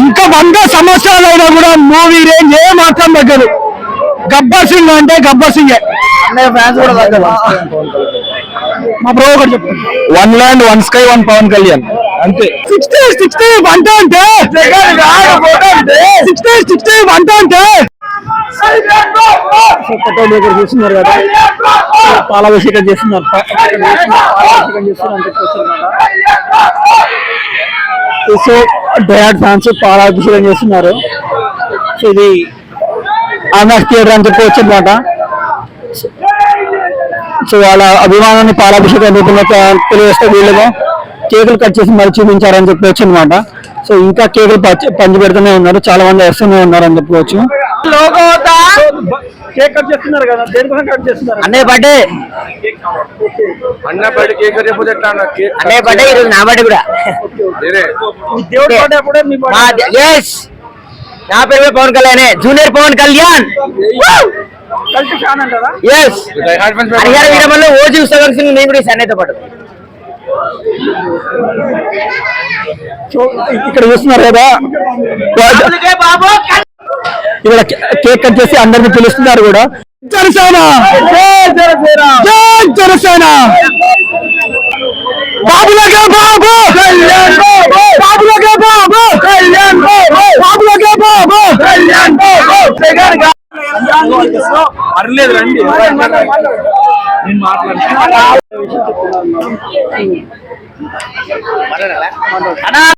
ఇంకా వంద సంవత్సరాలు అయినా కూడా మూవీ రేంజ్ ఏ మాత్రం తగ్గదు. గబ్బర్ సింగ్ అంటే గబ్బర్ సింగ్. ఫ్యాన్స్ కూడా తగ్గదు. మా బ్రో ఒకటి చెప్తాను one land one sky one Pawan Kalyan. అంతే. సిక్స్టీ సిక్స్టీ వంట అంటే. సిక్స్టీ సిక్స్టీ వంట అంటే. దగ్గర చూస్తున్నారు కదా పాలాభిషేకం చేస్తున్నారు. పాలాభిషేకం చేస్తున్నారు. సో డయాడ్ ఫ్యాన్స్ పాలాభిషేకం చేస్తున్నారు. సో ఇది ఆనాస్ థియేటర్ అని చెప్పి వచ్చిందన్నమాట సో వాళ్ళ అభిమానాన్ని పాలాభిషేకం రూపంలో తెలియజేస్తే వీళ్ళేమో కేకులు కట్ చేసి మరి చూపించారని చెప్పి వచ్చిందన్నమాట సో ఇంకా కేకులు పంచి పెడుతూనే ఉన్నారు. చాలా మంది వస్తూనే ఉన్నారు అని చెప్పవచ్చు. కేక్ కట్ చేస్తున్నారు కదా దేనికోసం కట్ చేస్తున్నారు? అన్నయ్య బర్త్డే. అన్న బయట కేక్ లేకపోతే ఎట్లా అన్న? కేక్ అన్నయ్య బర్త్డే ఈరోజు నా బర్త్డే కూడా. దేవుడు birthday అప్పుడే మీ ఎస్ నా పేరు Pawan Kalyan. Junior Pawan Kalyan. Cult fan అంటారా? ఎస్ హరిహర వీరమల్లో ఓజీ సింగ్ నేను కూడా ఈ అన్నయ్యతో పాటు. సో ఇక్కడ చూస్తున్నారు కదా. ఇక్కడ కేక్ కట్ చేసి అందరిని పిలుస్తున్నారు కూడా. జనసేన! జై జనసేన! బాబులకే బాబు! బాబులకే బాబు! బాబులకే బాబు! పర్లేదు రండి నేను మాట్లాడతాను అన్నా!